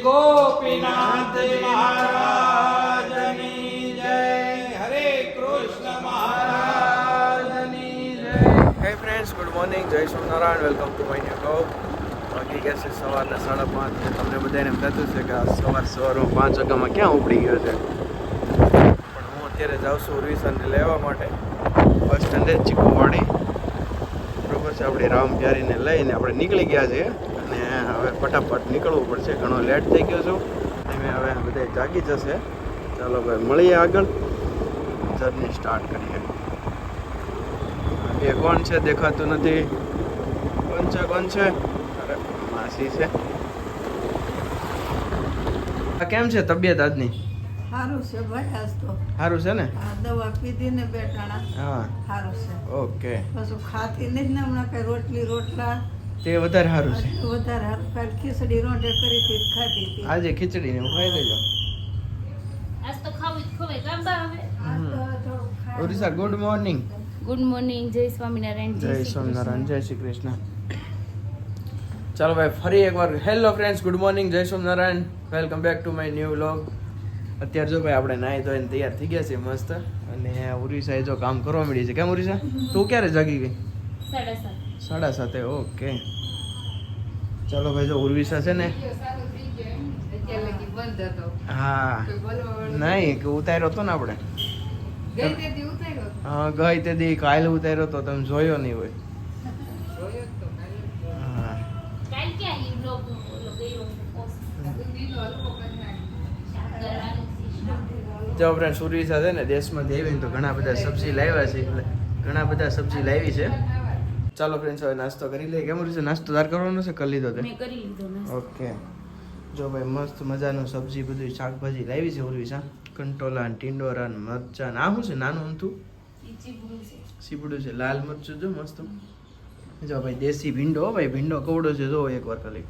ગોપીનાથ મહારાજની જય હરે કૃષ્ણ મહારાજની હે ફ્રેન્ડ્સ ગુડ મોર્નિંગ જય Narayan welcome to my new બાકી ગયા છે સવારના સાડા પાંચ તમને બધાને એમ થતું છે કે સવાર સવારમાં પાંચ વાગ્યામાં ક્યાં ઉપડી ગયો છે? પણ હું અત્યારે જાઉં છું ઉર્વિસાને લેવા માટે. બસ સ્ટેન્ડે ચીકુવાડી બરોબર છે, આપણે રામ પ્યારીને લઈને આપણે નીકળી ગયા છીએ. હવે ફટાફટ નીકળવું પડશે. ઘણો લેટ થઈ ગયો છું. તમે હવે બધા જાગી જશે. ચાલો ભાઈ મળીએ આગળ. જર્ની સ્ટાર્ટ કરીએ. એ કોણ છે? દેખાતું નથી. કોણ છે? કોણ છે? અરે માસી છે. આ કેમ છે તબિયત આજની? સારું છે ભાઈ આજ તો. સારું છે ને? દવા પીધી ને બે ટાણા હા. સારું છે. ઓકે. પછી ખાતી નહીં ને હમણાં કઈ રોટલી રોટલા. તે વધારે સારું છે. વધારે સારું કાલ ખીચડી રોંઢે કરી હતી ખાધી હતી. આજે ખીચડી ને હું ખાઈ લેજો આજ તો ખાવું ખવાય હવે. Orissa good morning good morning જય સ્વામિનારાયણ જય સ્વામિનારાયણ જય શ્રી કૃષ્ણ. ચાલો ભાઈ ફરી એકવાર હેલો ફ્રેન્ડ્સ ગુડ મોર્નિંગ જય Swaminarayan. Welcome back to my new vlog અત્યારે જો ભાઈ આપણે નાહી ધોઈને તૈયાર થઈ ગયા છીએ મસ્ત. અને ઉરિસાએ જો કામ કરવા મળી છે. કેમ ઉરિસા? તું ક્યારે જાગી ગઈ? સાડા સાત. સાડા સાતે ઓકે. ચાલો ભાઈ જો ઉર્વિસા છે ને. હા. નહીં કે ઉતાર્યો હતો ને આપણે. હા ગઈ તે દી કાલ ઉતાર્યો તો તમે જોયો નહીં હોય. જો ફ્રેન્ડ સુરવી છે ને દેશમાંથી આવીને તો ઘણા બધા સબ્જી લાવ્યા છે એટલે ઘણા બધા સબ્જી લાવી છે. ચાલો ફ્રેન્ડ્સ હવે નાસ્તો કરી લઈએ. કેમ છે નાસ્તો તાર કરવાનો છે? કરી લીધો તે? કરી લીધો ઓકે જો ભાઈ મસ્ત મજાનું સબ્જી બધું શાકભાજી લાવી છે ઉર્વિસા કંટોલા ને ટીંડોરા મરચાં આ શું છે? નાનું અંતું. સીપડું છે. લાલ મરચું જો મસ્ત. જો ભાઈ દેશી ભીંડો ભાઈ ભીંડો કવડો છે? જો એકવાર ખાલી.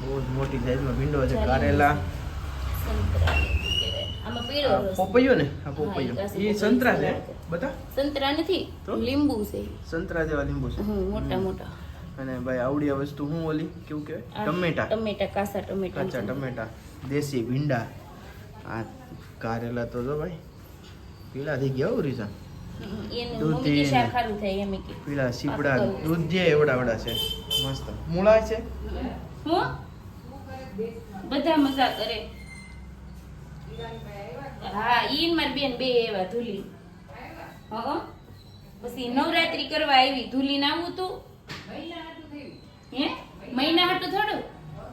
બહુ જ મોટી સાઈઝમાં ભીંડો છે. કારેલા સંતરા ને શું કહેવાય. આમાં પીળો રસ. પોપૈયો ને? આ પોપૈયો. એ સંતરા છે. બતા? સંતરા નથી? લીંબુ છે. સંતરા જેવા લીંબુ છે. મોટા મોટા. અને ભાઈ આવડી વસ્તુ હું ઓલી? કેવું કે ટમેટા. ટમેટા કાસા ટમેટા કાચા ટમેટા. દેશી ભીંડા. આ કારેલા તો જો ભાઈ પીળા થઈ ગયા રીસા. પીળા સીપડા. દૂધ જે એવડા એવડા છે. મસ્ત. મૂળા છે? બધા મજા કરે. હા ઈ મારી બેન બે એવા ધૂલી. હં પછી નવરાત્રી કરવા આવી ધૂલી ને આવું તું. હે? મહિના હાટું થોડું?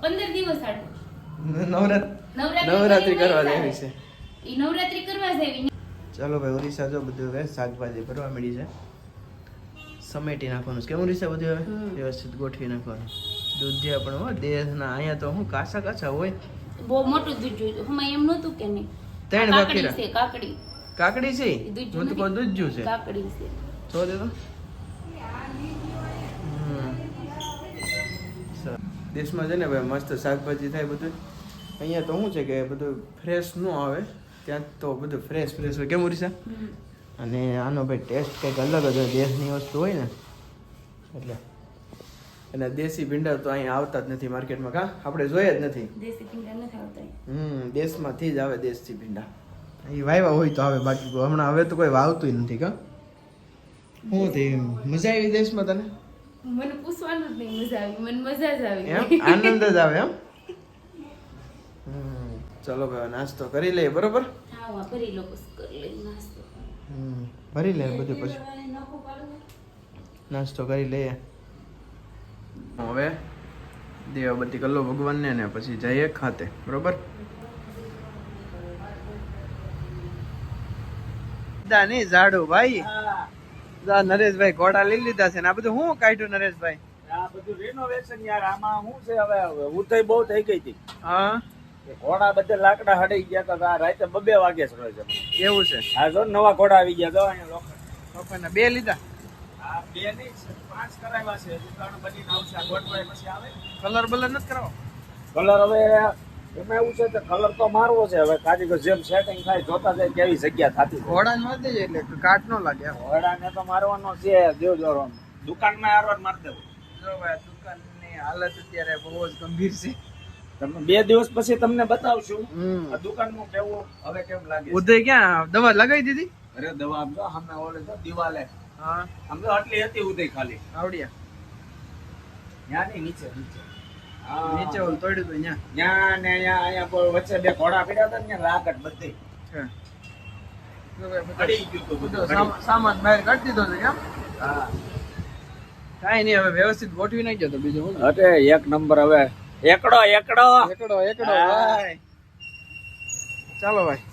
પંદર દિવસ હાટું. નવરાત્રી નવરાત્રી કરવા જેવી છે. ઈ નવરાત્રી કરવા જ ચાલો ભાઈ ઓરિસ્સા જો બધું હવે શાકભાજી ભરવા મળી છે. સમેટી નાખવાનું કેમ ઓરિસ્સા બધું હવે? વ્યવસ્થિત ગોઠવી નાખવાનું. દૂધ જે પણ હોય દેશના અહીંયા તો હું કાસા કાસા હોય. બહુ મોટું દૂધ જોયું હમણાં એમ નહોતું કે નહીં. ત્રણ કાકડી છે કાકડી. કાકડી છે? હું તો. કહું દૂધ જ્યું છે. કાકડી છે. છો દે તો. દેશમાં છે ને ભાઈ મસ્ત શાકભાજી થાય બધું. અહીંયા તો શું છે કે બધું ફ્રેશ ન આવે. ત્યાં તો બધું ફ્રેશ ફ્રેશ હોય. કેમ ઉરીસા અને આનો ભાઈ ટેસ્ટ કંઈક અલગ જ હોય દેશની વસ્તુ હોય ને. એટલે અને દેશી ભીંડા તો અહીંયા આવતા જ નથી માર્કેટમાં કા? આપણે જોઈએ જ નથી. દેશી ભીંડા નથી આવતા હમ દેશમાંથી જ આવે દેશી ભીંડા. એ વાવ્યા હોય તો આવે બાકી હમણાં હવે તો કોઈ વાવતું નથી કા? હું તે મજા આવી દેશમાં તને? મને પૂછવાનું જ નહીં મજા આવી. મને મજા જ આવી. આનંદ જ આવે એમ? હમ ચલો ભાઈ નાસ્તો કરી લઈએ બરોબર? હા લો કરી લઈ નાસ્તો. હમ ભરી લે બધું પછી. નાસ્તો કરી લઈએ. હવે દેવાબતી કલ્લો ભગવાનને ને પછી જઈએ ખાતે. બરોબર? દાની ઝાડુ ભાઈ. જા નરેશભાઈ ઘોડા લઈ લીધા છે ને આ બધું શું કાઢ્યું નરેશભાઈ? આ બધું રિનોવેશન યાર આમાં શું છે હવે? ઉતઈ બહુ થઈ ગઈ હતી. હા? ઘોડા બધે લાકડા હડાઈ ગયા હતા રાતે બબે વાગે સળે છે. એવું છે. હા જો નવા ઘોડા આવી ગયા તો અહીંયા લોકો બે લીધા? આ બે નહીં પાંચ કરાવ્યા છે. દુકાન બનીને આવશે. આ ગોઠવાય પછી આવે. કલર બલર નથી કરાવો? કલર હવે એમાં એવું છે કે કલર તો મારવો છે. હવે કારીગર જેમ સેટિંગ થાય જોતા જાય કેવી જગ્યા થતી જાય. ઘોડા માં દેજે એટલે કાટ નો લાગે. ઘોડાને તો મારવાનો છે. દેવ જોરવાનો દુકાનમાં આરવાર મારી દેવો. જો ભાઈ દુકાનની હાલત અત્યારે બહુ જ ગંભીર છે. તમે બે દિવસ પછી તમને બતાવશું. આ દુકાનનું કેવું હવે કેમ લાગે. ઉદય ક્યાં? દવા લગાવી દીધી? અરે દવા આમ જો સામે ઓલે દિવાલે. હા. આમ તો આટલી હતી ઉદય ખાલી. આવડિયા. ત્યાં નહીં નીચે નીચે. નીચે ઓલ તોડ્યું હતું ત્યાં ત્યાં ને અહીંયા અહીંયા કોઈ વચ્ચે બે ઘોડા પડ્યા હતા ને લાકડ બધી. અડી ગયું હતું બધું. સામાન બહાર કાઢી દીધો છે કેમ? હા. કાંઈ નહીં હવે વ્યવસ્થિત ગોઠવી નાખજો તો બીજું અરે એક નંબર હવે. એકડો એકડો. એકડો એકડો. ચાલો ભાઈ.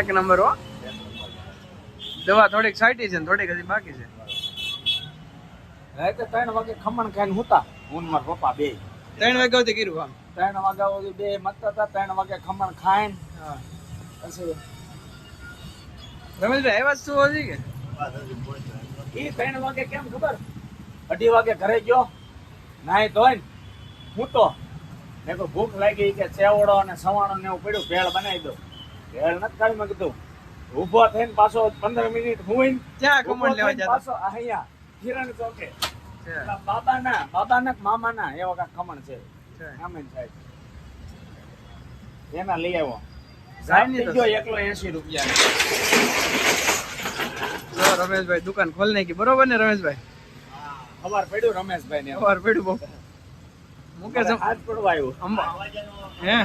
એક નંબર હો. દવા થોડીક સાઈટી છે ને થોડીક હજી બાકી છે. રાતે ત્રણ વાગે ખમણ ખાઈને હુતા. હું મારા પપ્પા બે. ત્રણ વાગ્યા સુધી કર્યું આમ ત્રણ વાગ્યા સુધી બે મતતા હતા ત્રણ વાગે ખમણ ખાઈને પછી રમેશભાઈ આવ્યા શું હજી કે? એ ત્રણ વાગે કેમ ખબર? અઢી વાગે ઘરે ગયો નાઈ હું તો મેં તો ભૂખ લાગી કે ચેવડો અને સવાણો ને એવું પડ્યું ભેળ બનાવી દો ભેળ નથી ખાલી મેં કીધું ઊભો થઈને પાછો પંદર મિનિટ હું ક્યાં લેવા પાછો અહીંયા કિરણ ચોકે. બાબાના બાબાના મામાના એવા કાંક કમણ છે. સામે સાહેબ એના લઈ આવ્યો એકલો એસી રૂપિયા. રમેશભાઈ દુકાન ખોલ નાખી. બરોબર ને રમેશભાઈ? અવાર પડ્યું રમેશભાઈ ને અવાર પડ્યું બહુ. મુકેશ હાથ પડવા આવ્યું. હે?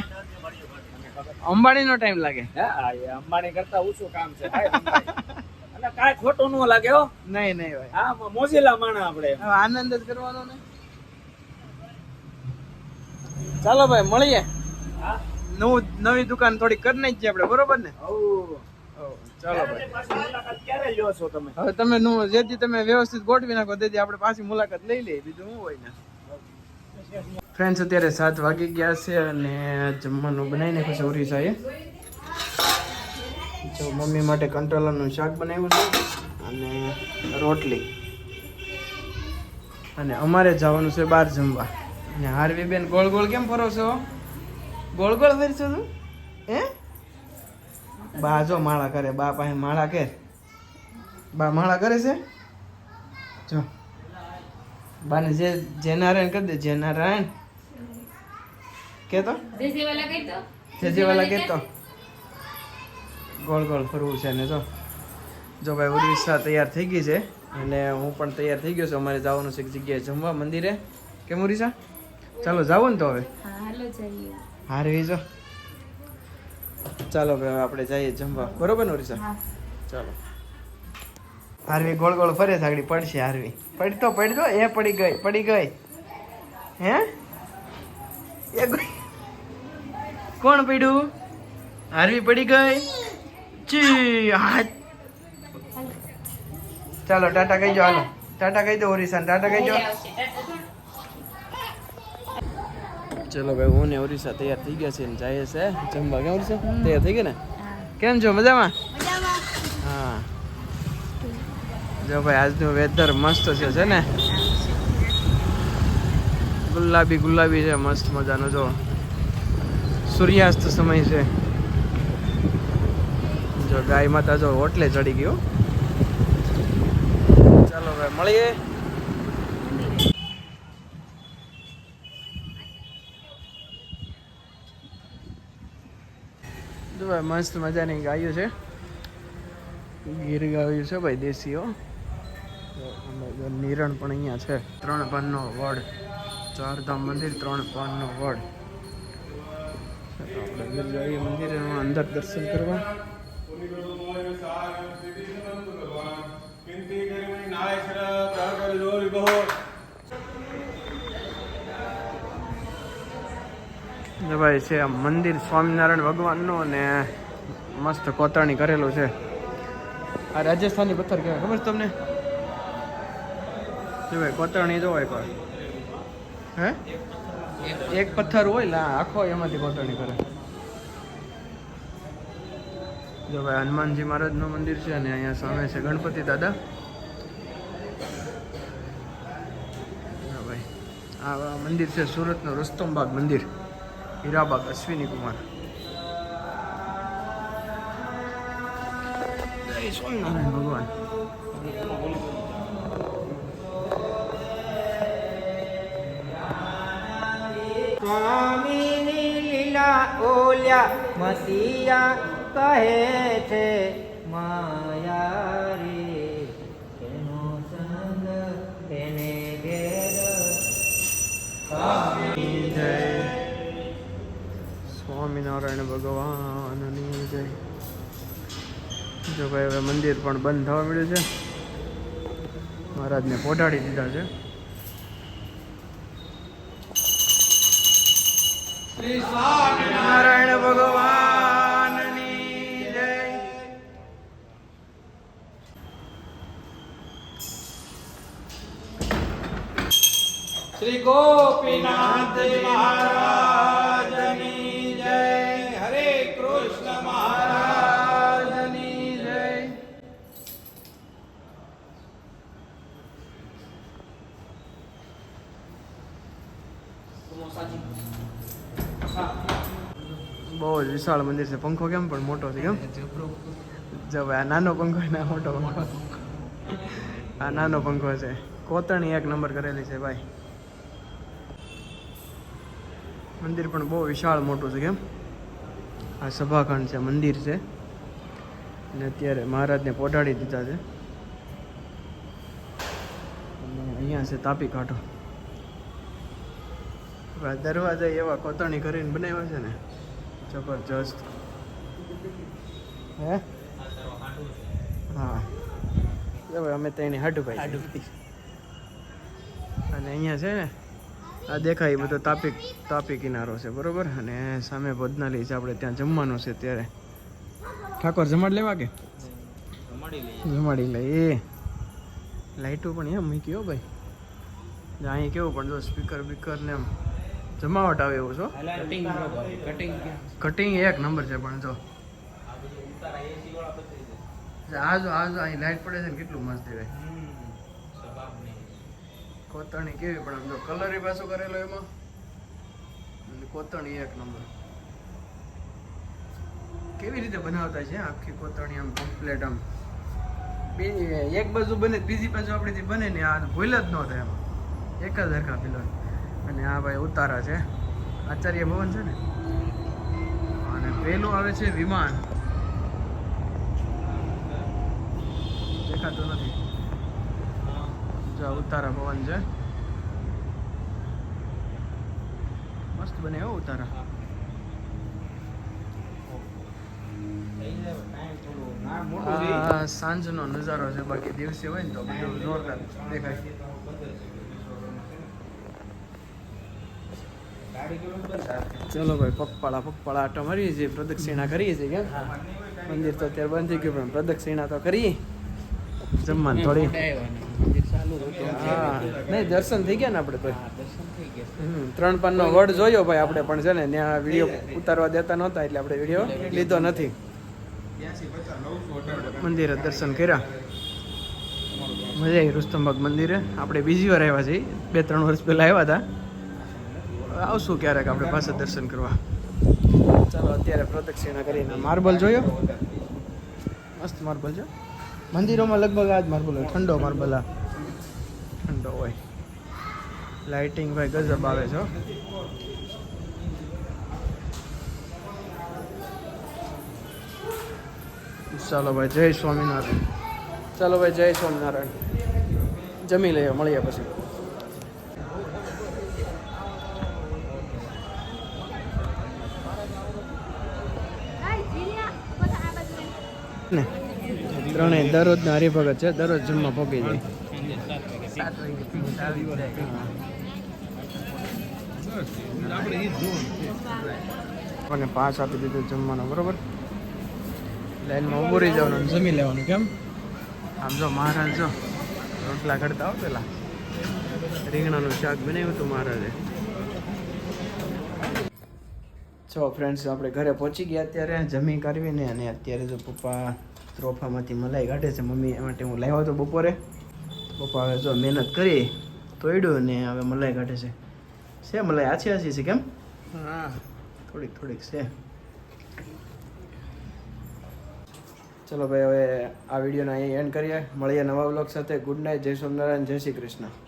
અંબાણી નો ટાઈમ લાગે. હે અંબાણી કરતા ઓછું કામ છે. અને કાંઈ ખોટું ન લાગે હો. નહીં નહીં ભાઈ. હા મોજીલા માણા આપણે. આનંદ જ કરવાનો ને. ચાલો ભાઈ મળીએ. નવું નવી દુકાન થોડી કરી નાખીએ આપણે બરોબર ને. ચાલો ભાઈ. તમે? હવે તમે નું જેથી તમે વ્યવસ્થિત ગોઠવી નાખો તેથી આપણે પાછી મુલાકાત લઈ લઈએ. બીજું હું હોય ને? ફ્રેન્ડ્સ અત્યારે સાત વાગી ગયા છે અને જમવાનું બનાવીને પછી છે સાહેબ જો મમ્મી માટે કંટ્રોલરનું શાક બનાવ્યું છે અને રોટલી. અને અમારે જવાનું છે બહાર જમવા. અને હારવી બેન ગોળ ગોળ કેમ ફરો છો? ગોળ ગોળ ફેરશો તું? હે? બા, જો માળા કરે. બા પાસે માળા કર બા માળા કરે છે? જો. બાને જે જય નારાયણ કરી દે જય નારાયણ કે તો દેસીવાલા કઈ તો જે જે વાલા કે ગોળ ગોળ ફરવું છે ને જો જો ભાઈ ઉર્વિશા તૈયાર થઈ ગઈ છે અને હું પણ તૈયાર થઈ ગયો છું. અમારે જવાનું છે એક જગ્યાએ જમવા મંદિરે. કેમ ઉર્વિશા ચાલો જાવું ને તો હવે. હા હાલો હારવી જો ચાલો ભાઈ હવે આપણે જઈએ જમવા. બરોબર ને ઉર્વિશા ચાલો. હારવી ગોળ ગોળ ફરે સાગડી પડશે હારવી. પડતો પડતો એ પડી ગઈ પડી ગઈ. હે? એ ગઈ કોણ પડ્યું? હારવી પડી ગઈ? ચી હાથ ચાલો ટાટા કહી દો હાલો. ટાટા કહી દો ઓરિસાન. ટાટા કહી દો. ટાટા થોડું. ચલો ભાઈ હું ને ઓરિસા તૈયાર થઈ ગયા છે ને જાય છે. જમવા કેમ ઓરિસા? તૈયાર થઈ ગયા ને? કેમ છો? મજામાં? હા. જો ભાઈ આજનું વેધર મસ્ત છે છે ને? ગુલાબી ગુલાબી છે મસ્ત મજાનો જો. સૂર્યાસ્ત સમય છે. જો ગાય માતા જો ઓટલે ચડી ગયો ચાલો ભાઈ મળીએ. ભાઈ મસ્ત મજાની ગાયો છે. ગીર ગાયું છે ભાઈ દેશીઓ નિરણ પણ અહીંયા છે. ત્રણ પાનનો વડ. ચારધામ મંદિર, ત્રણ પાનનો વડ. અંદર જઈએ મંદિર અંદર દર્શન કરવા. ભાઈ છે આ મંદિર સ્વામિનારાયણ ભગવાનનું અને મસ્ત કોતરણી કરેલું છે. આ રાજસ્થાની પથ્થર કહેવાય. ખબર છે તમને? જો ભાઈ કોતરણી જો હોય હે? એક પથ્થર હોય ને આખો એમાંથી કોતરણી કરે. જો ભાઈ હનુમાનજી મહારાજનું મંદિર છે અને અહીંયા સામે છે ગણપતિ દાદા. ભાઈ, આ મંદિર છે સુરતનું રસ્તમબાગ મંદિર, હીરાબાગ, અશ્વિની કુમાર. ભગવાન. સ્વામીની લીલા ઓલ્યા મતિયા કહે છે માયા રે તેનો સંગ તેને જય સ્વામિનારાયણ ભગવાનની જય. જો ભાઈ હવે મંદિર પણ બંધ થવા મળ્યું છે. મહારાજને પોટાડી દીધા છે. સ્વામિનારાયણ ભગવાનની શ્રી ગોપીનાથ મહારાજની જય. હરે કૃષ્ણ મહારાજની જય. બહુ જ વિશાળ મંદિર છે. પંખો કેમ પણ મોટો છે કેમ? જો ભાઈ, આ નાનો પંખો ને મોટો પંખો. આ નાનો પંખો છે. કોતરણી એક નંબર કરેલી છે ભાઈ. મંદિર પણ બહુ વિશાળ મોટું છે કેમ? આ સભાખંડ છે મંદિર છે. અને અત્યારે મહારાજને પોઢાડી દીધા છે. અને અહીંયા છે તાપી કાંઠો. દરવાજા એવા કોતરણી કરીને બનાવ્યા છે ને જબરજસ્ત. હે? હા. અમે તો એની હાડું ભાઈ અને અહીંયા છે ને આ દેખાય એ બધો તાપી તાપી કિનારો છે, બરોબર? અને સામે ભોજનાલય છે, આપણે ત્યાં જમવાનું છે ત્યારે ઠાકોર, જમાડ લેવા કે? જમાડી લે. એ, લાઈટો પણ એમ મૂકી ભાઈ. અહીં કેવું પણ જો સ્પીકર બીકર ને એમ જમાવટ આવે એવું છો. કટિંગ એક નંબર છે પણ જો. આ જો આ જો અહીં લાઈટ પડે છે ને, કેટલું મસ્ત દેખાય કોતરણી કેવી પણ આમ જો કલર એ પાછો કરેલો એમાં. અને કોતરણી એક નંબર. કેવી રીતે બનાવતા છે આખી કોતરણી આમ કમ્પ્લેટ આમ? બે, એક બાજુ બને બીજી બાજુ આપણીથી બને ને આ ભૂલ જ ન થાય એમાં. એક જ હરખા પેલો. અને આ ભાઈ ઉતારા છે. આચાર્ય ભવન છે ને? અને પેલું આવે છે વિમાન. દેખાતું નથી. જો ઉતારા ભવન છે. મસ્ત બને હો ઉતારા. સાંજનો નજારો છે બાકી દિવસે હોય ને તો બધું જોરદાર દેખાય. ચલો ભાઈ પગપાળા પગપાળા આટો મારીએ છીએ પ્રદક્ષિણા કરીએ છીએ કે? મંદિર તો અત્યારે બંધ થઈ ગયું પણ પ્રદક્ષિણા તો કરીએ. જમવાનું થોડી. નહીં, દર્શન થઈ ગયા ને આપણે તો? ત્રણ ત્રણ પાનનો વડ જોયો ભાઈ આપણે, પણ છે ને, ત્યાં વીડિયો ઉતારવા દેતા નહોતા, એટલે આપણે વીડિયો લીધો નથી. મંદિરે દર્શન કર્યા. મજા આવી રુસ્તમબાગ મંદિરે. આપણે બીજી વાર આવ્યા છીએ. બે, ત્રણ વર્ષ પહેલાં આવ્યા હતા. આવશું ક્યારેક આપણે પાસે દર્શન કરવા. ચાલો, અત્યારે પ્રદક્ષિણા કરીને માર્બલ જોયો. મસ્ત માર્બલ છે. મંદિરોમાં લગભગ આ જ માર્બલ હોય ઠંડો માર્બલ આ ઠંડો હોય. લાઇટિંગ ભાઈ ગજબ આવે છે હો. ચાલો ભાઈ જય સ્વામિનારાયણ. ચાલો ભાઈ જય સ્વામિનારાયણ. જમી લઈએ મળીએ પછી. ને. ત્રણેય દરરોજના હરિભગત છે દરરોજ જમવા ભોગી જાય. અને પાસ આપી દીધું જમવાનું બરોબર? લાઈનમાં ઊભો રહી જવાનું. જમી લેવાનું કેમ? આમ જો મહારાજ જો રોટલા કરતા હો પેલા. રીંગણાનું શાક બનાવ્યું હતું મહારાજે. છો ફ્રેન્ડ્સ આપણે ઘરે પહોંચી ગયા અત્યારે જમી કરવીને અને અત્યારે જો પપ્પા ત્રોફામાંથી મલાઈ કાઢે છે મમ્મી એ માટે હું લાવ્યો હતો બપોરે. પપ્પા હવે જો મહેનત કરી તોડ્યું ને હવે મલાઈ કાઢે છે. છે મલાઈ આછી આછી છે કેમ? હા. થોડીક થોડીક છે. ચલો ભાઈ હવે આ વિડીયોને અહીં એન્ડ કરીએ. મળીએ નવા બ્લોગ સાથે. ગુડ નાઇટ જય સ્વામિનારાયણ જય શ્રી કૃષ્ણ.